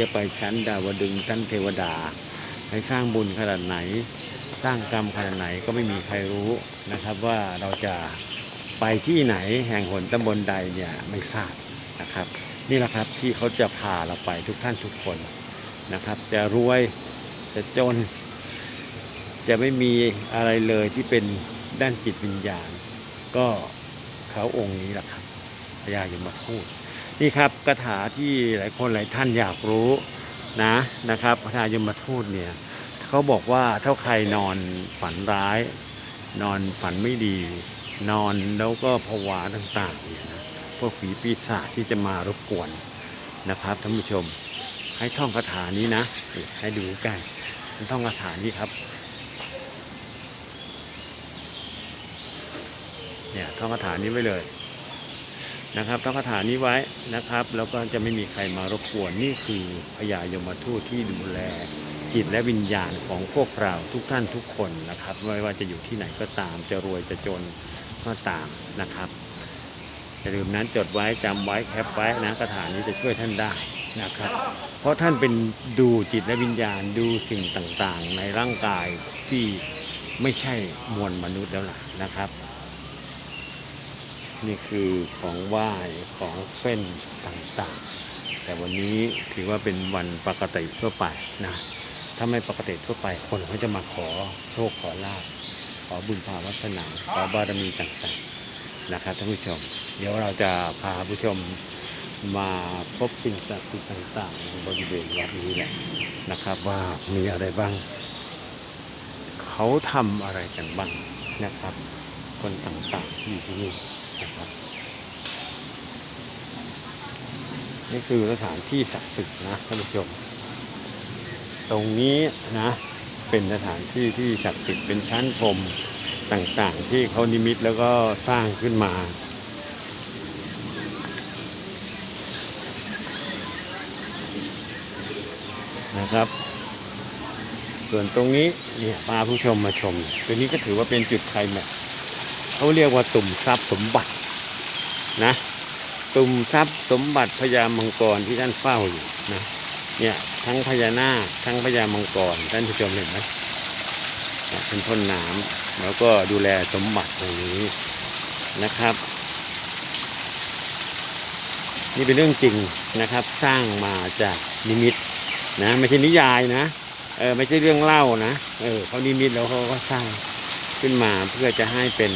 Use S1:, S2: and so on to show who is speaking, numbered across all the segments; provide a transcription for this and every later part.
S1: จะไปชั้นดาวดึงชั้นเทวดา ให้สร้างบุญขนาดไหน สร้างกรรมขนาดไหนก็ไม่มีใครรู้นะครับว่าเราจะไปที่ไหนแห่งหนตำบลใดเนี่ยไม่ทราบนะครับ นี่แหละครับที่เขาจะพาเราไปทุกท่านทุกคนนะครับ จะรวยจะจน จะไม่มีอะไรเลยที่เป็นด้านจิตวิญญาณ ก็เขาองค์นี้แหละครับพญายมทูต นี่ครับคาถาที่หลายคนหลายท่านอยากรู้นะนะครับพญายมทูตเนี่ยเขาบอกว่าถ้าใครนอนฝันร้าย นอนฝันไม่ดี นอนแล้วก็ผวาต่างๆเนี่ยนะพวกผีปีศาจที่จะมารบกวนนะครับท่านผู้ชมให้ท่องคาถานี้นะ ให้ดูกันท่องคาถานี้ครับเนี่ยท่องคาถานี้ไว้เลยนะครับท่องคาถานี้ไว้ นะครับ แล้วก็จะไม่มีใครมารบกวนนี่คือพญายมทูตที่ดูแลจิตและวิญญาณของพวกเราทุกท่านทุกคนนะครับไม่ว่าจะอยู่ที่ไหนก็ตาม จะรวยจะจนก็ตามนะครับอย่าลืมนั้นจดไว้จำไว้แคปไว้นะคาถานี้จะช่วยท่านได้นะครับ เพราะท่านเป็นดูจิตและวิญญาณดูสิ่งต่างๆ ในร่างกายที่ไม่ใช่มวลมนุษย์แล้วล่ะนะครับ นี่คือของไหว้ของเส้นต่างๆ แต่วันนี้ถือว่าเป็นวันปกติทั่วไปนะ ถ้าไม่ปกติทั่วไปคนเขาจะมาขอโชคขอลาภขอบุญภาวัฒนาขอบารมีต่างๆนะครับท่านผู้ชม เดี๋ยวเราจะพาผู้ชมมาพบสิ่งศักดิ์สิทธิ์ต่างๆในบริเวณวัดนี้แหละนะครับว่ามีอะไรบ้าง เขาทำอะไรกันบ้างนะครับ คนต่างๆอยู่ที่นี่ นี่คือสถานที่ศักดิ์สิทธิ์นะท่านผู้ชม ตรงนี้นะเป็นสถานที่ที่ศักดิ์สิทธิ์เป็นชั้นพรมต่างๆ ที่เขานิมิตแล้วก็สร้างขึ้นมานะครับ ส่วนตรงนี้เนี่ยพาผู้ชมมาชม ตัวนี้ก็ถือว่าเป็นจุดไคลแม็กซ์ เขาเรียกว่าตุ่มทรัพย์สมบัตินะ ตุ่มทรัพย์สมบัติพญามังกรที่ท่านเฝ้าอยู่นะเนี่ยทั้งพญานาคทั้งพญามังกรท่านผู้ชมเห็นไหมเป็นพ่นน้ำแล้วก็ดูแลสมบัติตรงนี้นะครับ นี่เป็นเรื่องจริงนะครับ สร้างมาจากนิมิตนะไม่ใช่นิยายนะเออไม่ใช่เรื่องเล่านะเออเขานิมิตแล้วเขาก็สร้าง ขึ้นมาเพื่อจะให้เป็น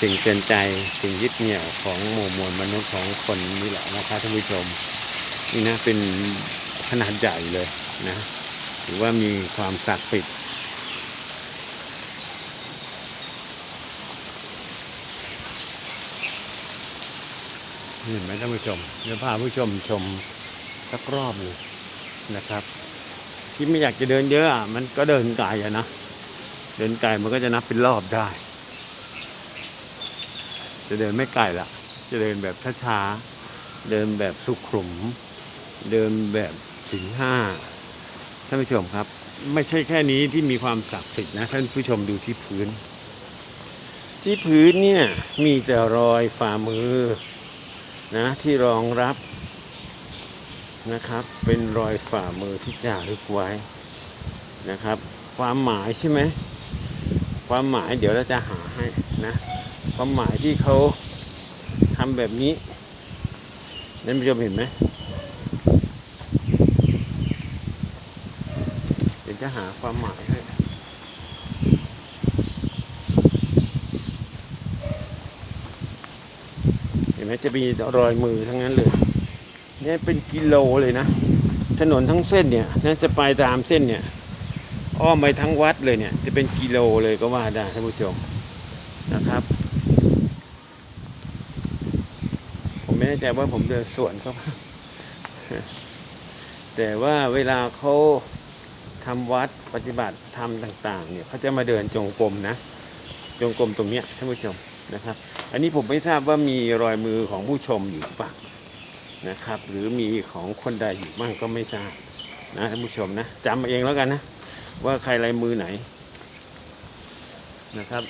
S1: สิ่งเตือนใจสิ่งยึดเหนี่ยวของหมู่มวลมนุษย์ของคนนี่แหละนะครับท่านผู้ชม นี่นะเป็นขนาดใหญ่เลยนะถือว่ามีความศักดิ์สิทธิ์เห็นไหมท่านผู้ชมเดี๋ยวพาผู้ชมชมสักรอบหนึ่งนะครับ ที่ไม่อยากจะเดินเยอะอะมันก็เดินไกลอะนะ เดินไกลมันก็จะนับเป็นรอบได้ จะเดินไม่ไกลละ จะเดินแบบช้าๆ เดินแบบสุขุม เดินแบบสิงห้า ท่านผู้ชมครับ ไม่ใช่แค่นี้ที่มีความศักดิ์สิทธิ์นะ ท่านผู้ชมดูที่พื้น ที่พื้นเนี่ยมีแต่รอยฝ่ามือนะที่รองรับนะครับ เป็นรอยฝ่ามือที่จารึกไว้นะครับ ความหมายใช่ไหม ความหมายเดี๋ยวเราจะหาให้นะ ความหมายที่เขาทำแบบนี้ท่านผู้ชมเห็นไหมเดี๋ยวจะหาความหมายให้เห็นไหมจะมีรอยมือทั้งนั้นเลยนี่เป็นกิโลเลยนะ ถนนทั้งเส้นเนี่ยน่าจะไปตามเส้นเนี่ย อ้อมไปทั้งวัดเลยเนี่ย จะเป็นกิโลเลยก็ว่าได้ท่านผู้ชมนะครับ ผมไม่แน่ใจว่าผมเดินสวนเขาเปแต่ว่าเวลาเขาทำวัดปฏิบัติธรรมต่าง ๆ เนี่ยเขาจะมาเดินจงกรมนะ จงกรมตรงเนี้ยท่านผู้ชมนะครับ อันนี้ผมไม่ทราบว่ามีรอยมือของผู้ชมอยู่ปล่านะครับ หรือมีของคนใดอยู่บ้างก็ไม่ทราบนะท่านผู้ชมนะจำเอาเองแล้วกันนะ ว่าใครไรมือไหนนะครับ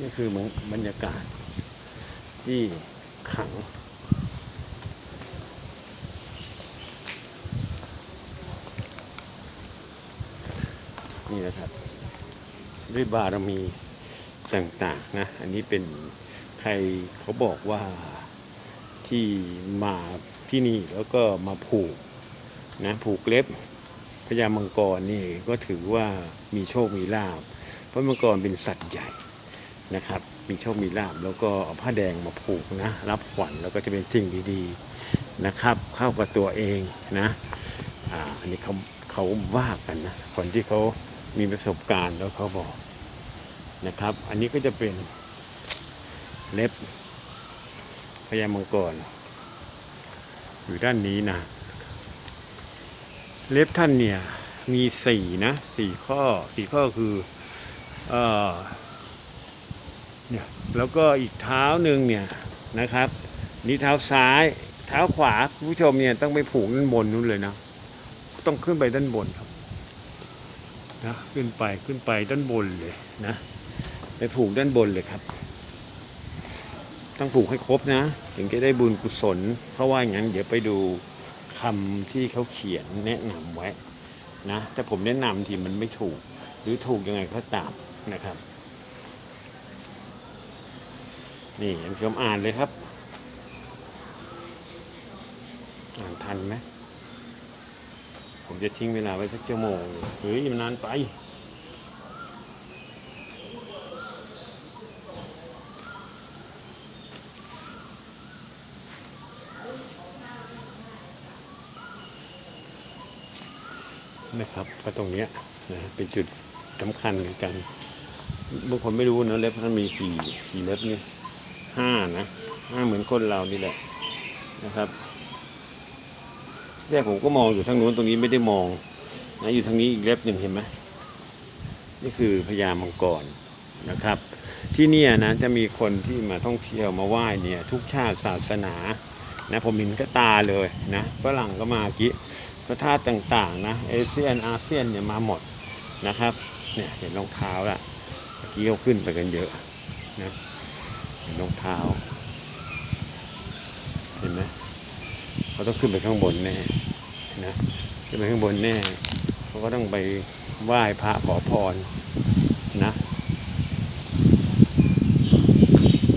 S1: นี่คือมันบรรยากาศที่ขังนี่นะครับ ด้วยบารมีต่างๆนะ อันนี้เป็นใครเขาบอกว่าที่มาที่นี่แล้วก็มาผูกนะผูกเล็บ ญามังกรนี่ก็ถือว่ามีโชคมีลาบเพราะมังกรเป็นสัตว์ใหญ่นะครับ มีโชคมีลาบแล้วก็เอาผ้าแดงมาผูกนะ รับขวัญแล้วก็จะเป็นสิ่งดีๆนะครับ เข้ากับตัวเองนะอ่าอันนี้เขาเขาว่ากันนะคนที่เขามีประสบการณ์แล้วเขาบอกนะครับ อันนี้ก็จะเป็นเล็บพญามังกรอยู่ด้านนี้นะ เล็บท่านเนี่ยมีสี่นะสี่ข้อสี่ข้อคือเออเนี่ยแล้วก็อีกเท้าหนึ่งเนี่ยนะครับ นี่เท้าซ้ายเท้าขวาผู้ชมเนี่ยต้องไปผูกด้านบนนู้นเลยนะต้องขึ้นไปด้านบนครับนะขึ้นไปขึ้นไปด้านบนเลยนะไปผูกด้านบนเลยครับ ต้องผูกให้ครบนะ ถึงจะได้บุญกุศลเพราะว่าอย่างนั้นเดี๋ยวไปดู คำที่เขาเขียนแนะนำไว้นะแต่ผมแนะนำที่มันไม่ถูก หรือถูกยังไงก็ตามนะครับ นี่ท่านผู้ชมอ่านเลยครับ อ่านทันไหมผมจะทิ้งเวลาไว้สักชั่วโมงเฮ้ยมันนานไป นะครับก็ตรงเนี้ยนะเป็นจุดสำคัญเหมือนกันบางคนไม่รู้นะเล็บมันมีกี่กี่เล็บเนี่ยห้านะห้าเหมือนคนเรานี่แหละนะครับแรกผมก็มองอยู่ทางนู้นตรงนี้ไม่ได้มองนะอยู่ทางนี้อีกเล็บหนึ่งเห็นไหมนี่คือพญามังกรนะครับ ที่นี่นะจะมีคนที่มาท่องเที่ยวมาไหว้เนี่ย ทุกชาติศาสนานะผมเห็นก็ตาเลยนะฝรั่งก็มากี้ พระธาตุต่างๆนะเอเชียนอาเซียนเนี่ยมาหมดนะครับเนี่ยเห็นรองเท้าละเมื่อกี้เขาขึ้นไปกันเยอะนะเห็นรองเท้า เห็นไหมเขาต้องขึ้นไปข้างบนแน่นะขึ้นไปข้างบนแน่เขาก็ต้องไปไหว้พระขอพรนะ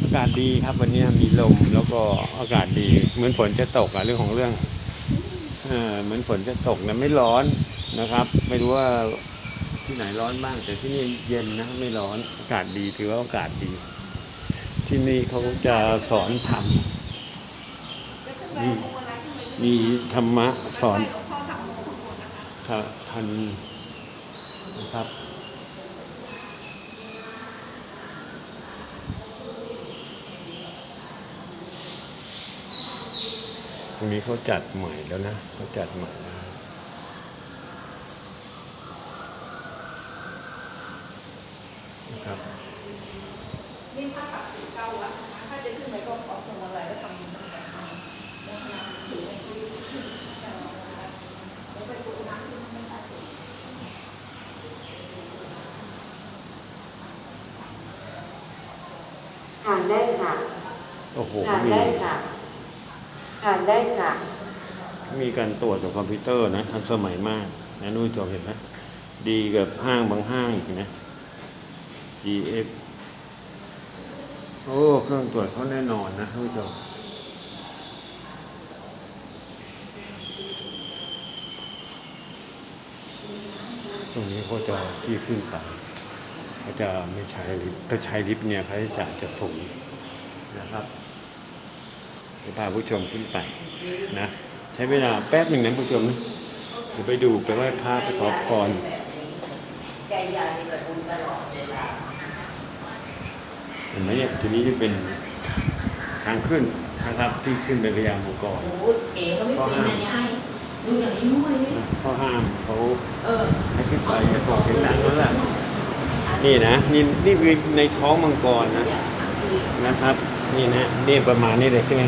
S1: อากาศดีครับวันนี้มีลมแล้วก็อากาศดีเหมือนฝนจะตกอะเรื่องของเรื่อง ออเหมือนฝนจะตกนะไม่ร้อนนะครับ ไม่รู้ว่าที่ไหนร้อนบ้าง แต่ที่นี่เย็นนะไม่ร้อนอากาศดีถือว่าอากาศดี ที่นี่เขาจะสอนธรรมมีมีธรรมะสอนทะทันนะครับ ตรงนี้เขาจัดใหม่แล้วนะเขาจัดใหม่แล้วนะครับ
S2: นี่ถ้าปักสีเก้าวัดนะคะถ้าจะขึ้นไปก็ขอส่งอะไรแล้วทำบุญตั้งแต่ทำแล้วน้ำถือในที่แล้วไปปลูกน้ำที่มันไม่ตัดสิน
S3: ทานได้ค่ะ
S1: โอ้โห
S3: ทาน
S1: มี
S3: ได้ค่ะ ทานได้ค่ะ
S1: มีการตรวจจากคอมพิวเตอร์นะทันสมัยมากนะนุ่นจอเห็นไหมดีกับห้างบางห้างอีกนะ GF โอ้ เครื่องตรวจเขาแน่นอนนะท่านผู้ชมตรงนี้เขาจะที่ขึ้นไปเขาจะไม่ใช้ลิฟต์ถ้าใช้ลิฟต์เนี่ยค่าใช้จ่ายจะสูงนะครับ เดี๋ยวพาผู้ชมขึ้นไปนะใช้เวลาแป๊บหนึ่งนะผู้ชมนะเดี๋ยวไปดูไปไหว้พระไปขอพร
S2: ใจใหญ่แบบบุญตลอดเวลา
S1: เห็นไหมเนี่ยทีนี้จะเป็นทางขึ้นนะครับที่ขึ้นไปพญามังกร
S2: โอ้เอ๋เขาไม่เป็นอะไรให้ดูอย่างนี้มุ้ยนี่
S1: ข้อห้ามเขา
S2: เออ
S1: ให้ขึ้นไปแค่สองเสียงดังนั่นแหละนี่นะนี่นี่คือในท้องมังกรนะนะครับ นี่นะนี่ประมาณนี้เลยใช่ไหม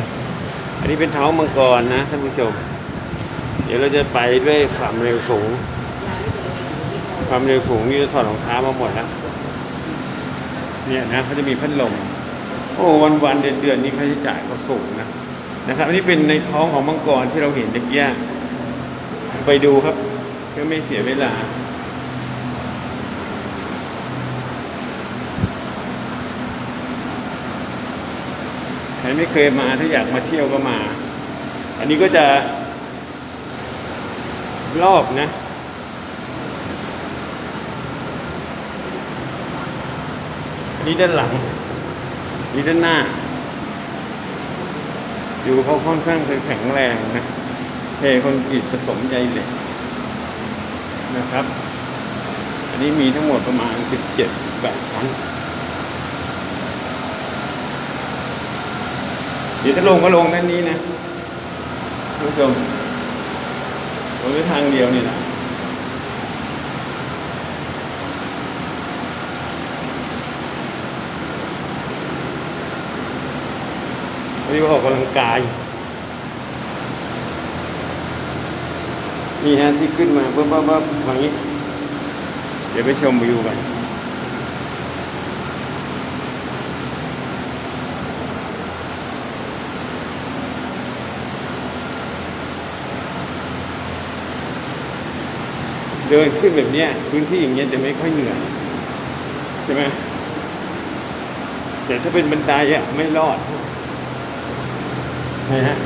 S1: อันนี้เป็นท้องมังกรนะท่านผู้ชม เดี๋ยวเราจะไปด้วยความเร็วสูง ความเร็วสูงนี่จะถอดรองเท้ามาหมดแล้วเนี่ยนะเขาจะมีพัดลมโอ้วันวันเดือนเดือนนี้ค่าใช้จ่ายก็สูงนะนะครับอันนี้เป็นในท้องของมังกรที่เราเห็นตะกี้ไปดูครับเพื่อไม่เสียเวลา รไม่เคยมาถ้าอยากมาเที่ยวก็มา อันนี้ก็จะรอบนะอันนี้ด้านหลังนี่ด้านหน้า อยู่เขาค่อนข้างจะแข็งแรงนะเทคอนกรีตผสมใยเหล็กนะครับ อันนี้มีทั้งหมดประมาณ 17-18ชั้น เดี๋ยวถ้าลงก็ลงด้านนี้นะคุณผู้ชมลงด้วยทางเดียวนี่แหละวันนี้มาออกกำลังกาย นี่ฮะที่ขึ้นมาปุ๊บปั๊บปั๊บทางนี้ เดี๋ยวไปชมวิวกัน เดินขึ้นแบบเนี้ยพื้นที่อย่างเงี้ยจะไม่ค่อยเหนื่อยใช่ไหมแต่ถ้าเป็นบันไดอะไม่รอดนะฮะ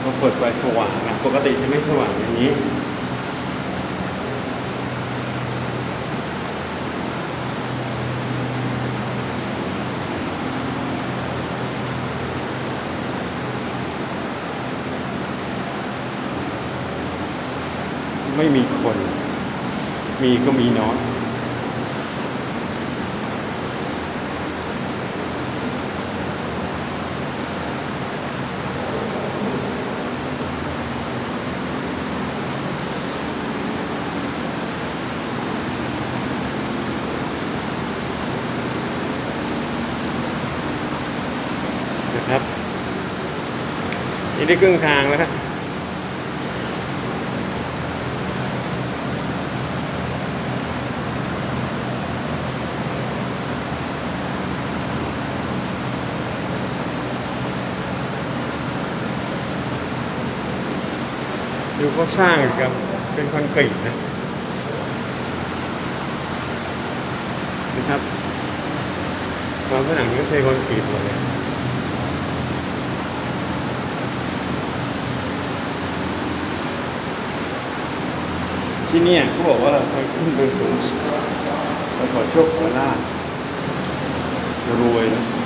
S1: เราเปิดไฟสว่างนะปกติจะไม่สว่างอย่างนี้ ไม่มีคน มีก็มีน้อยนะครับนี่ได้ครึ่งทางแล้วครับ ดูเขาสร้างกับเป็นคอนกรีตนะนะครับความผนังก็ใช้คอนกรีตหมดเลยที่นี่เขาบอกว่าเราใช้ขึ้นไปสูงไปขอโชคขอลาภรวยนะ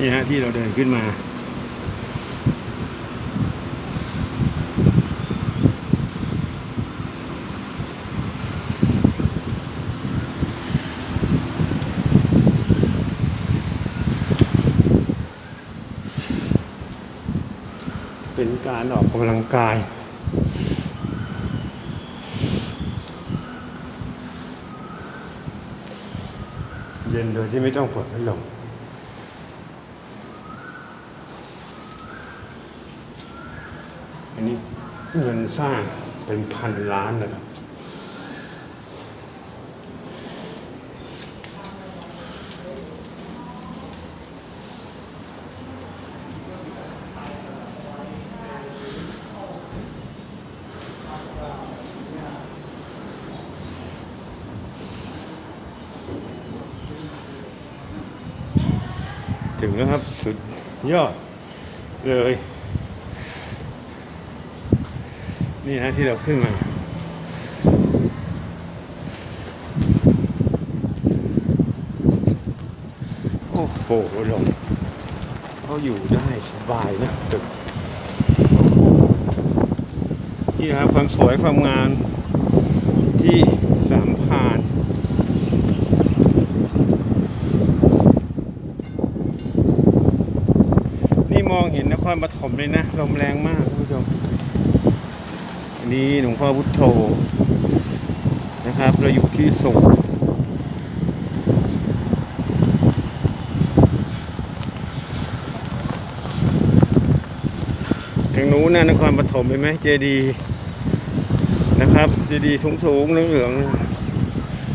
S1: นี่ฮะที่เราเดินขึ้นมา เป็นการออกกำลังกายเย็นโดยที่ไม่ต้องเปิดพัดลมอันนี้ เงินสร้างเป็นพันล้านนะครับถึงแล้วครับ สุดยอดเลย นี่นะที่เราขึ้นมาโอ้โหลงเขาอยู่ได้สบายนะตึกนี่นะครับความสวยความงามที่สามพรานนี่มองเห็นนครปฐมเลยนะลมแรงมาก นี้หลวงพ่อพุทโธนะครับ เราอยู่ที่สูงทางนู้นนะนครปฐมเห็นไหมเจดีย์นะครับเจดีย์สูงๆเหลือง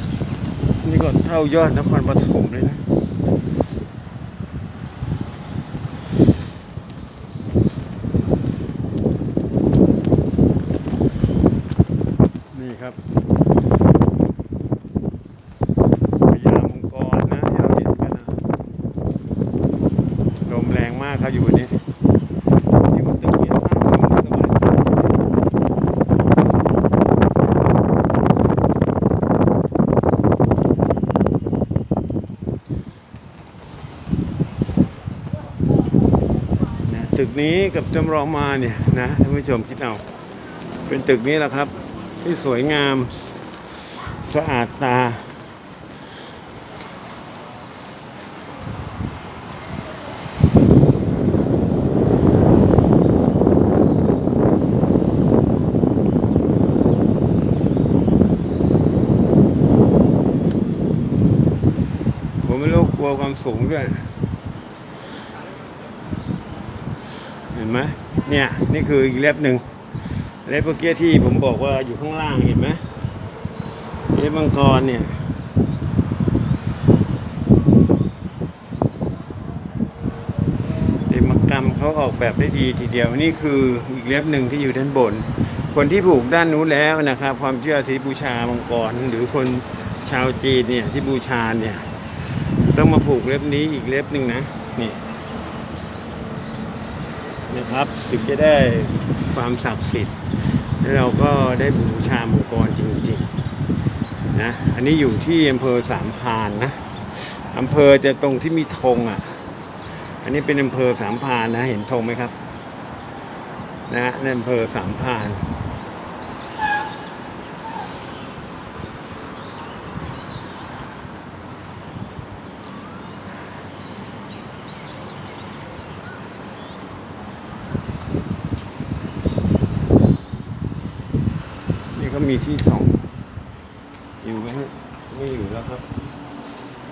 S1: ๆนี่ก็เท่ายอดนครปฐมเลยนะ นี่ครับพญามังกรนะที่เราเห็นกันนะลมแรงมากครับอยู่วันนี้นี่มันตึกเยอะมากเลยมันสบายสบายนะตึ้กับจำลองมาเนี่ยนะท่านผู้ชมคิดเอาเป็นตึกนี้แหละครับ ที่สวยงามสะอาดตา ผมไม่รู้กลัวความสูงด้วย เห็นไหม เนี่ยนี่คืออีกเล็บหนึ่งเล็บเมื่อกี้ที่ผมบอกว่าอยู่ข้างล่างเห็นไหมเล็บมังกรเนี่ยเดมังกรรมเขาออกแบบได้ดีทีเดียวนี่คืออีกเล็บหนึ่งที่อยู่ด้านบน คนที่ผูกด้านนู้นแล้วนะครับ ความเชื่อที่บูชามังกรหรือคนชาวจีนเนี่ยที่บูชาเนี่ยต้องมาผูกเล็บนี้อีกเล็บหนึ่งนะนี่ นะครับถึงจะได้ความศักดิ์สิทธิ์แล้วเราก็ได้บูชามังกรจริงๆนะอันนี้อยู่ที่อำเภอสามพานนะอำเภอจะตรงที่มีธงอะ อันนี้เป็นอำเภอสามพานนะ เห็นธงไหมครับ นะในอำเภอสามพาน มีที่ส่อง อยู่ไหมฮะไม่อยู่แล้วครับ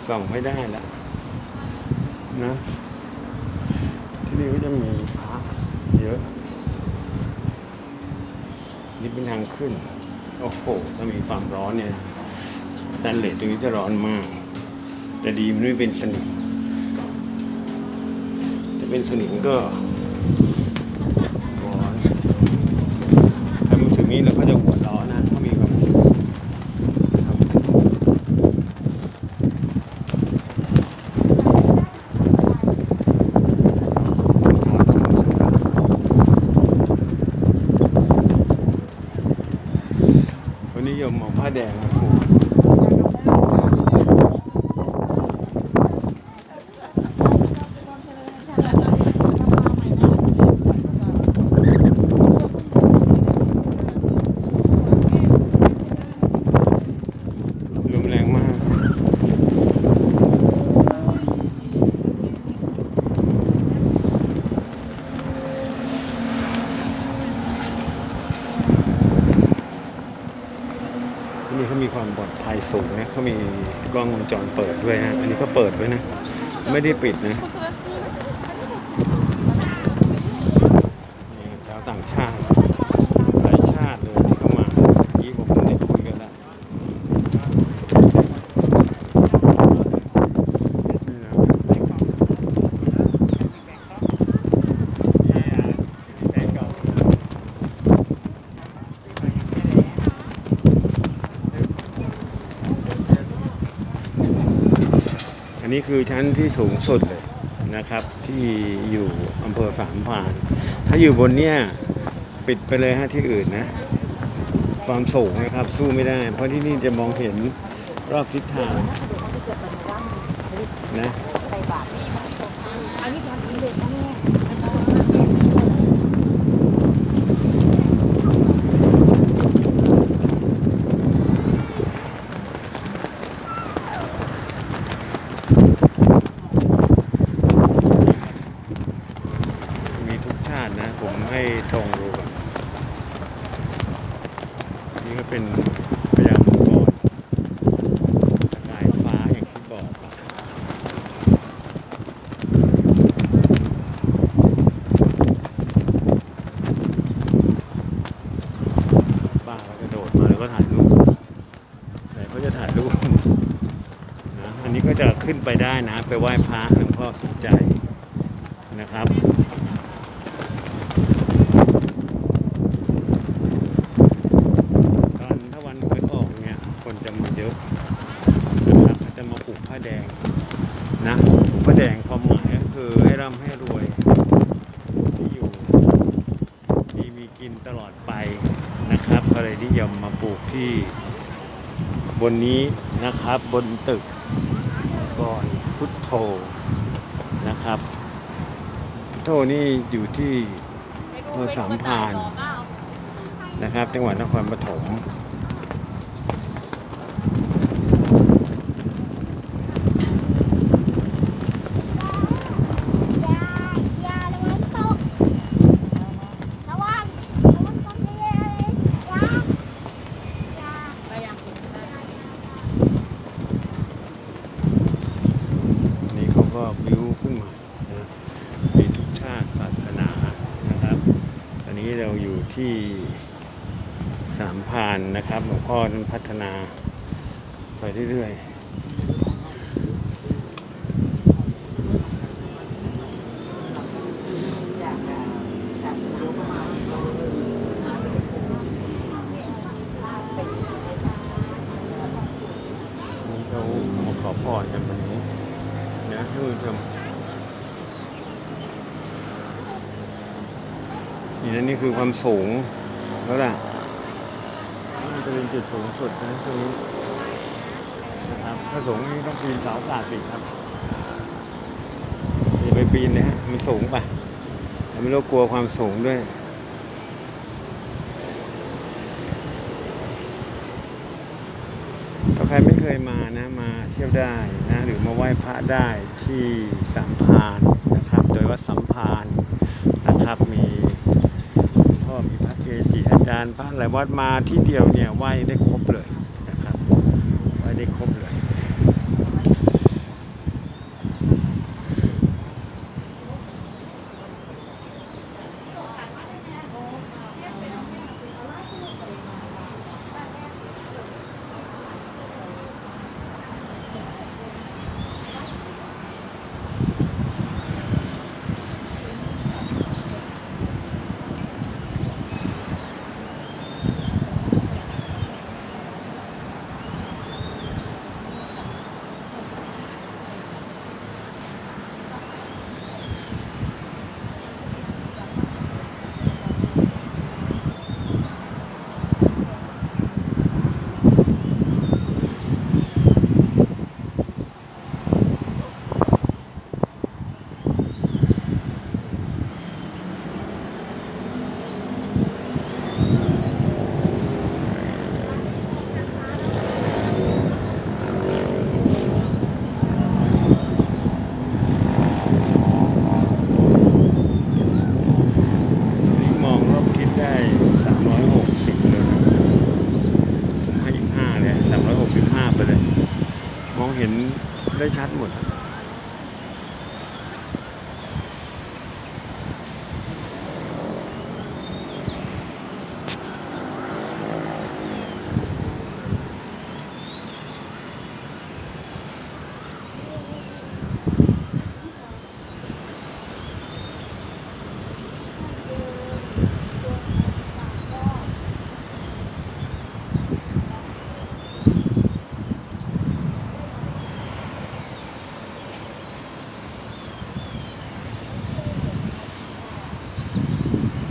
S1: ส่องไม่ได้แล้วนะ ที่นี่ก็จะมีพระเยอะ นี่เป็นทางขึ้น โอ้โห ถ้ามีความร้อนเนี่ยสแตนเลสตรงนี้จะร้อนมาก แต่ดีมันไม่เป็นสนิมถ้าเป็นสนิมก็ร้อนถ้ามาถึงนี้เราก็จะหัวร้อนนะถ้ามีความสุขครับคนนิยมเอาผ้าแดงมาผูก ถ่ายสูงเนี่ยเขามี กล้องวงจรเปิดด้วยฮะ อันนี้ก็เปิดไว้นะ ไม่ได้ปิดนะนี่ชาวต่างชาติหลายชาติเลยที่เข้ามาเมื่อกี้ผมได้คุยกันแล้วนี่นะอันนี้คือ ชั้นที่สูงสุดเลยนะครับ ที่อยู่อำเภอสามพานถ้าอยู่บนเนี้ยปิดไปเลยฮะที่อื่นนะ ความสูงนะครับสู้ไม่ได้ เพราะที่นี่จะมองเห็นรอบทิศทางนะ
S2: อันนี้ความสำเร็จนะแม่
S1: มีทุกชาตินะ ผมให้ทงดูก่อนนี่ก็เป็นพญามังกรสกายฟ้าอย่างที่บอกอะป้าก็กระโดดมาแล้วก็ถ่ายรูปแต่เขาจะถ่ายรูปนะอันนี้ก็ จะขึ้นไปได้นะ ไปไหว้พระหลวงพ่อสุขใจนะครับตอนถ้าวันหวยออกเนี่ย คนจะมาเยอะนะครับจะมาปลูกผ้าแดงนะผ้าแดงความหมายก็คือให้ร่ำให้รวยที่อยู่ที่มีกินตลอดไปนะครับก็เลยนิยมมาปลูกที่บนนี้นะครับบนตึก ทนะครับ โทนี่อยู่ที่อำเภอสามพานนะครับ จังหวัดนครปฐม
S4: อย่าระวังตกระวังระวังตกเยอะๆเลยอย่าอย่า
S2: ไปยัง
S1: นี่เขาก็บิวขึ้นมานะมีทุกชาติศาสนานะครับ ตอนนี้เราอยู่ที่สามพรานนะครับหลวงพ่อนั้นพัฒนาไปเรื่อยๆนี่เขามาขอพรกันวันนี้นะท่านผู้ชม นี่นะนี่คือความสูงแล้วล่ะนี่จะเป็นจุดสูงสุดนะตรงนี้นะครับถ้าสูงนี่ต้องปีนเสาอากาศอีกครับอย่าไปปีนเลยฮะมันสูงไปแต่ไม่ต้องกลัวความสูงด้วยถ้าใครไม่เคยมานะมาเที่ยวได้นะหรือมาไหว้พระได้ที่สามพรานนะครับ โดยวัดสัมพรานนะครับมีพ่อมีพระเกจิอาจารย์พระหลายวัดมาที่เดียวเนี่ยไหว้ได้ครบเลย